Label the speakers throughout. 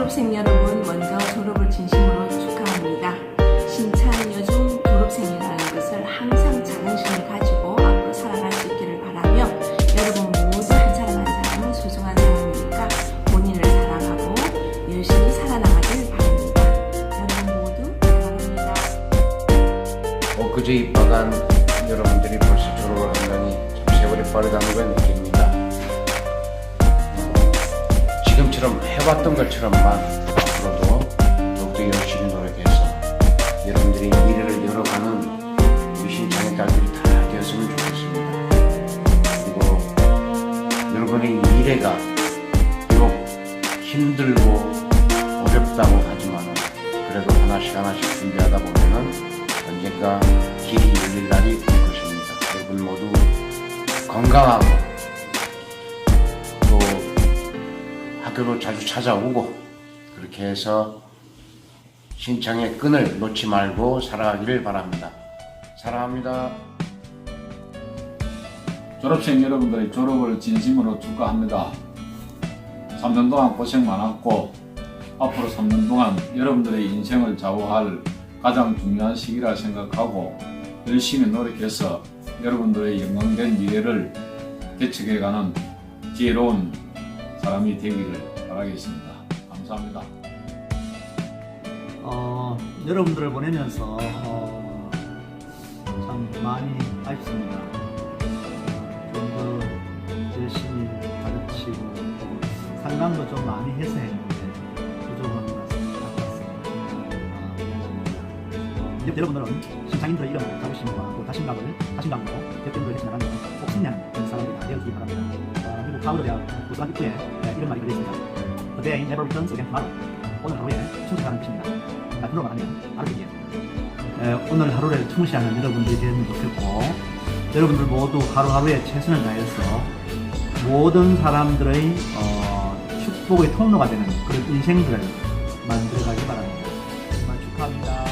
Speaker 1: 졸업생 여러분 먼저 졸업을 진심으로 축하합니다. 신찬 여중 졸업생이라는 것을 항상 자긍심을 가지고 앞으로 살아갈 수 있기를 바라며 여러분 모두 한 사람 한 사람은 소중한 사람이니까 본인을 사랑하고 열심히 살아나가길 바랍니다. 여러분 모두 사랑합니다.
Speaker 2: 엊그제 입학한 여러분들이 벌써 졸업을 한다니 참 세월이 빠르다는 걸 느낍니다. 어, 지금처럼 해왔던 것처럼만 앞으로도 더욱더 열심히 노력해서 여러분들이 미래를 열어가는 신창의 딸들이 다 되었으면 좋겠습니다. 그리고 여러분의 미래가 비록 힘들고 어렵다고 하지만 그래도 하나씩 하나씩 준비하다 보면은 언젠가 길이 열릴 날이 올 것입니다. 여러분 모두 건강하고 학교로 자주 찾아오고 그렇게 해서 신창의 끈을 놓지 말고 살아가기를 바랍니다. 사랑합니다.
Speaker 3: 졸업생 여러분들의 졸업을 진심으로 축하합니다. 3년 동안 고생 많았고 앞으로 3년 동안 여러분들의 인생을 좌우할 가장 중요한 시기라 생각하고 열심히 노력해서 여러분들의 영광된 미래를 개척해가는 지혜로운 사람이 되기를 바라겠습니다. 감사합니다.
Speaker 4: 어, 여러분들을 보내면서 어, 참 많이 아쉽습니다. 좀 더 열심히 가르치고 또 상담도 좀 많이 해서 했는데 부족한 것 같습니다. 어, 이제 여러분들은 신창인들의 이름을 자부심과 또 자신감을 자신감으로 대표를 해나가는 꼭 승리하는 사람들이 되어주기 바랍니다. 하버드 대학 부산 입구에 네, 이런 말이 걸려 있습니다. The day never returns again tomorrow. 오늘 하루에 충실하는 것입니다. 말로만 하면 아르기에 오늘 하루를 충실하는 여러분들이 되면 좋겠고 여러분들 모두 하루하루에 최선을 다해서 모든 사람들의 어, 축복의 통로가 되는 그런 인생들을 만들어가기 바랍니다. 정말 축하합니다.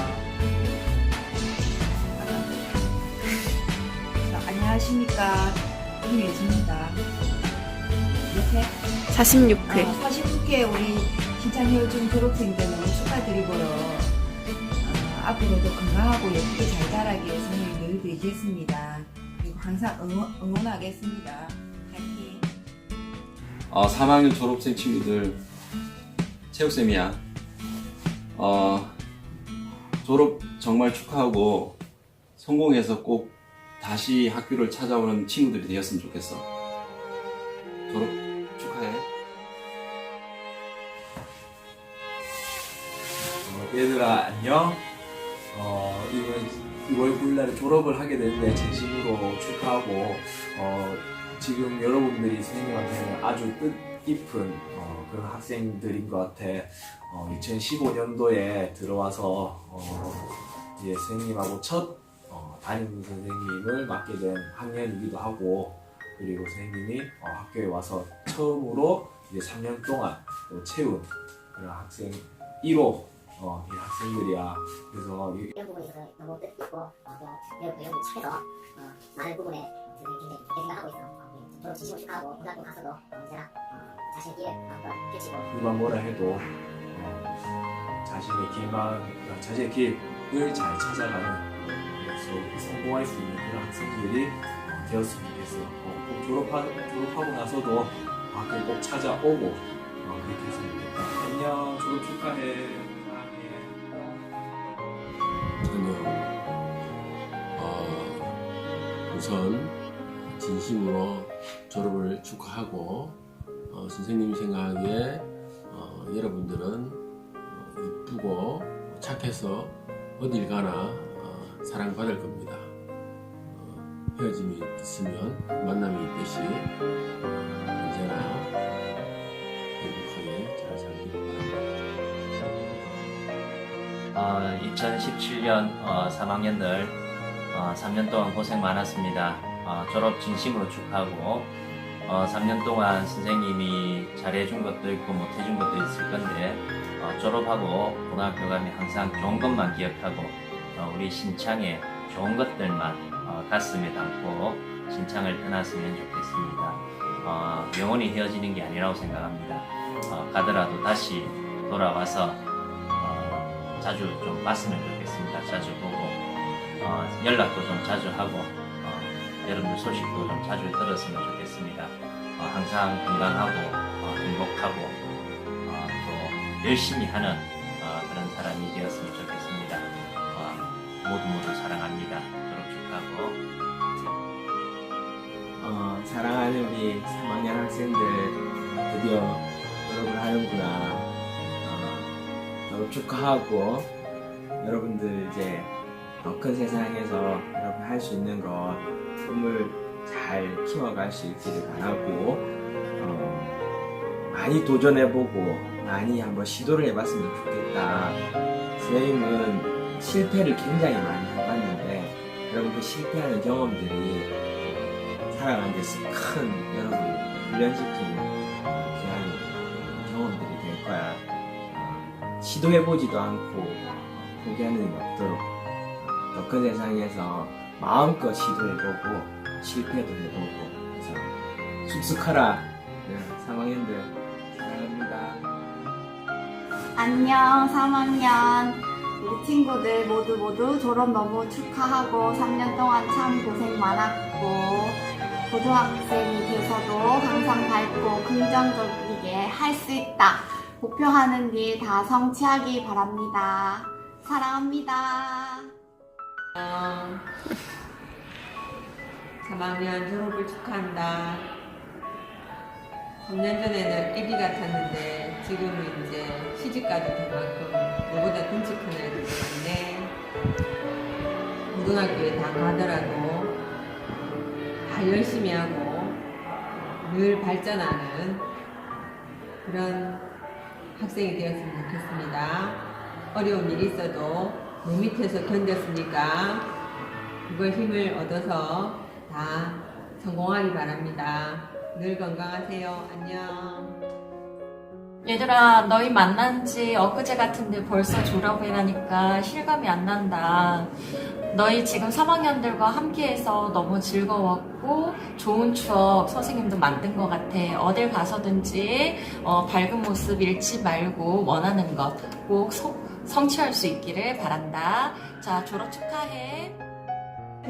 Speaker 5: 자, 안녕하십니까. 김예진입니다. 이렇게
Speaker 6: 46회.
Speaker 5: 어, 49회 우리 신창효중 졸업생들 너무 축하드리고요. 어, 앞으로도 건강하고 예쁘게 잘 자라기 위해서 늘 드리겠습니다. 그리고 항상 응원, 응원하겠습니다. 파이팅!
Speaker 7: 어, 3학년 졸업생 친구들 체육쌤이야 어, 졸업 정말 축하하고 성공해서 꼭 다시 학교를 찾아오는 친구들이 되었으면 좋겠어 졸업
Speaker 8: 얘들아 안녕. 어, 이번 2월 9일날에 졸업을 하게 됐는데 진심으로 축하하고 어, 지금 여러분들이 선생님한테는 아주 뜻깊은 어, 그런 학생들인 것 같아. 어, 2015년도에 들어와서 어, 이제 선생님하고 첫 어, 담임 선생님을 맡게 된 학년이기도 하고 그리고 선생님이 어, 학교에 와서 처음으로 이제 3년 동안 또 채운 그런 학생 1호 어, 이 학생들이야. 그래서 이-
Speaker 9: 이런 부분에 있어서 너무 뜻깊고 어, 또 여러분 여러분 착해서 어, 많은 부분에 저는 굉장히 기쁘게 생각하고 있어. 어, 졸업 진심으로 축하하고 고등학교 가서도 언제나 어, 자신의 길을 한번 펼치고
Speaker 8: 누가 뭐라 해도 어, 자신의 길만 어, 자신의 길을 잘 찾아가는 그래서 성공할 수 있는 그런 학생들이 어, 되었으면 좋겠어요. 어, 꼭 졸업하, 졸업하고 나서도 학교에 꼭 찾아오고 어, 그렇게 했으면 좋겠다. 안녕 졸업 축하해.
Speaker 10: 안녕. 어, 우선 진심으로 졸업을 축하하고 어, 선생님이 생각하기에 어, 여러분들은 어, 이쁘고 착해서 어딜 가나 어, 사랑받을 겁니다. 어, 헤어짐이 있으면 만남이 있듯이 어, 언제나
Speaker 11: 어, 2017년 어, 3학년들 어, 3년 동안 고생 많았습니다. 어, 졸업 진심으로 축하하고 어, 3년 동안 선생님이 잘해준 것도 있고 못해준 것도 있을 건데 어, 졸업하고 고등학교 가면 항상 좋은 것만 기억하고 어, 우리 신창에 좋은 것들만 어, 가슴에 담고 신창을 떠났으면 좋겠습니다. 어, 영원히 헤어지는 게 아니라고 생각합니다. 어, 가더라도 다시 돌아와서 어, 자주 좀 봤으면 좋겠습니다. 자주 보고 어, 연락도 좀 자주 하고 어, 여러분들 소식도 좀 자주 들었으면 좋겠습니다. 어, 항상 건강하고 어, 행복하고 어, 또 열심히 하는 어, 그런 사람이 되었으면 좋겠습니다. 어, 모두 모두 사랑합니다. 졸업 축하하고
Speaker 7: 어, 사랑하는 우리 3학년 학생들 드디어 졸업을 하는구나. 어, 졸업 축하하고 여러분들 이제 더 큰 세상에서 여러분 할 수 있는 거 꿈을 잘 키워갈 수 있기를 바라고 어, 많이 도전해보고 많이 한번 시도를 해봤으면 좋겠다. 선생님은 실패를 굉장히 많이 해봤는데 여러분 그 실패하는 경험들이 살아가는 데서 큰 여러분 훈련시키는 귀한 경험들이 될 거야. 어, 시도해보지도 않고 어, 포기하는 일 없도록 더 큰 세상에서 마음껏 시도해보고 실패도 해보고 그래서 쑥쑥하라. 네, 3학년들 사랑합니다.
Speaker 6: 안녕 3학년 우리 친구들 모두 모두 졸업 너무 축하하고 3년 동안 참 고생 많았고 고등학생이 돼서도 항상 밝고 긍정적이게 할 수 있다 목표하는 일 다 성취하기 바랍니다 사랑합니다
Speaker 1: 3학년 졸업을 축하한다. 3년 전에는 애기 같았는데 지금은 이제 시집가도 될 만큼 너보다 덩치 큰 애들이 많네. 고등학교에 다 가더라도 다 열심히 하고 늘 발전하는 그런 학생이 되었으면 좋겠습니다. 어려운 일이 있어도 내 밑에서 견뎠으니까 그걸 힘을 얻어서 다 성공하기 바랍니다. 늘 건강하세요. 안녕.
Speaker 12: 얘들아, 너희 만난 지 엊그제 같은데 벌써 졸업이라니까 실감이 안 난다. 너희 지금 3학년들과 함께해서 너무 즐거웠고 좋은 추억 선생님도 만든 것 같아. 어딜 가서든지 어, 밝은 모습 잃지 말고 원하는 것 꼭 성취할 수 있기를 바란다. 자, 졸업 축하해.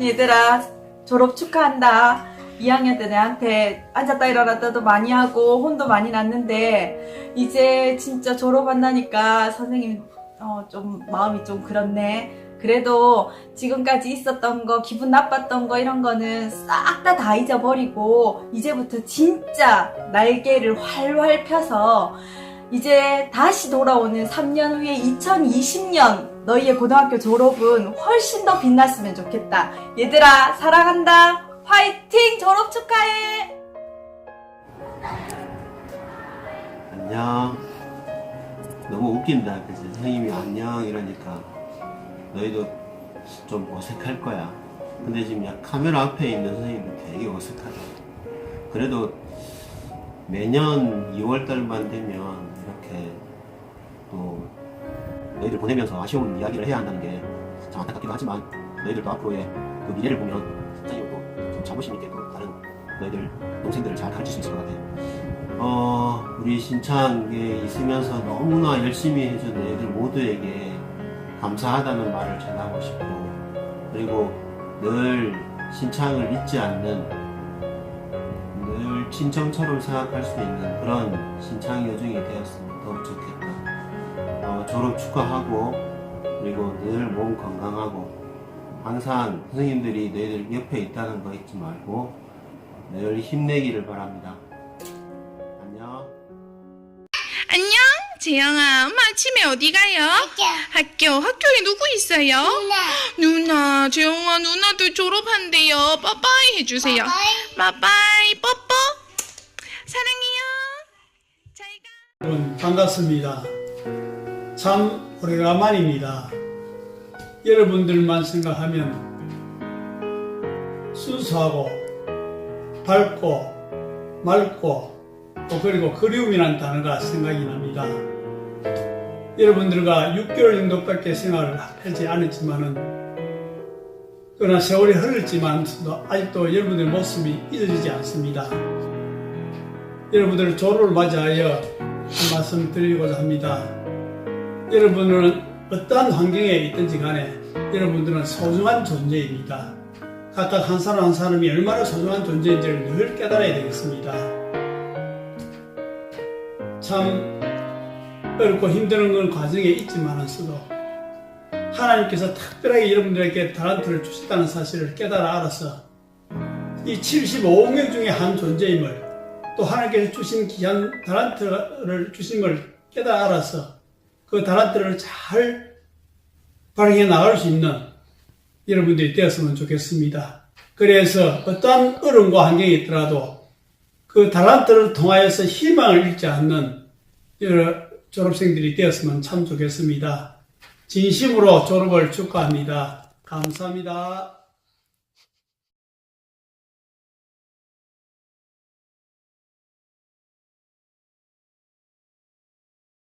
Speaker 5: 얘들아 졸업 축하한다 2학년 때 내한테 앉았다 일어났다도 많이 하고 혼도 많이 났는데 이제 진짜 졸업한다니까 선생님 어, 좀 마음이 좀 그렇네 그래도 지금까지 있었던 거 기분 나빴던 거 이런 거는 싹 다 다 잊어버리고 이제부터 진짜 날개를 활활 펴서 이제 다시 돌아오는 3년 후에 2020년 너희의 고등학교 졸업은 훨씬 더 빛났으면 좋겠다. 얘들아, 사랑한다. 화이팅! 졸업 축하해!
Speaker 13: 안녕. 너무 웃긴다. 그치? 선생님이 안녕 이러니까 너희도 좀 어색할 거야. 근데 지금 약 카메라 앞에 있는 선생님도 되게 어색하다. 그래도 매년 2월달만 되면 이렇게 또 너희들 보내면서 아쉬운 이야기를 해야 한다는 게 참 안타깝기도 하지만 너희들도 앞으로의 그 미래를 보면 선생님도 좀 자부심 있게 또 다른 너희들 동생들을 잘 가르칠 수 있을 것 같아. 어, 우리 신창에 있으면서 너무나 열심히 해준 애들 모두에게 감사하다는 말을 전하고 싶고, 그리고 늘 신창을 잊지 않는, 늘 친정처럼 생각할 수 있는 그런 신창 여중이 되었으면 더 좋겠다. 어, 졸업 축하하고, 그리고 늘 몸 건강하고, 항상 선생님들이 너희들 옆에 있다는 거 잊지 말고, 늘 힘내기를 바랍니다.
Speaker 14: 재영아. 엄마 아침에 어디 가요? 학교. 학교에 누구 있어요? 누나. 재영아, 누나도 졸업한대요. 빠빠이 해주세요. 빠빠이, 뽀뽀. 사랑해요.
Speaker 15: 여러분 반갑습니다. 참 오래간만입니다. 여러분들만 생각하면 순수하고 밝고 맑고 또 그리고 그리움이라는 단어가 생각이 납니다. 여러분들과 6개월 정도밖에 생활을 하지 않았지만은 그러나 세월이 흐르지만 아직도 여러분들의 모습이 잊어지지 않습니다. 여러분들 졸업을 맞이하여 한 말씀 드리고자 합니다. 여러분은 어떠한 환경에 있든지 간에 여러분들은 소중한 존재입니다. 각각 한 사람 한 사람이 얼마나 소중한 존재인지를 늘 깨달아야 되겠습니다. 참 어렵고 힘든 건 과정에 있지만서도 하나님께서 특별하게 여러분들에게 달란트를 주셨다는 사실을 깨달아 알아서 이 75억 명 중에 한 존재임을 또 하나님께서 주신 귀한 달란트를 주신 걸 깨달아 알아서 그 달란트를 잘 발휘해 나갈 수 있는 여러분들이 되었으면 좋겠습니다. 그래서 어떠한 어려움과 환경이 있더라도 그 달란트를 통하여서 희망을 잃지 않는 여러 졸업생들이 되었으면 참 좋겠습니다. 진심으로 졸업을 축하합니다. 감사합니다.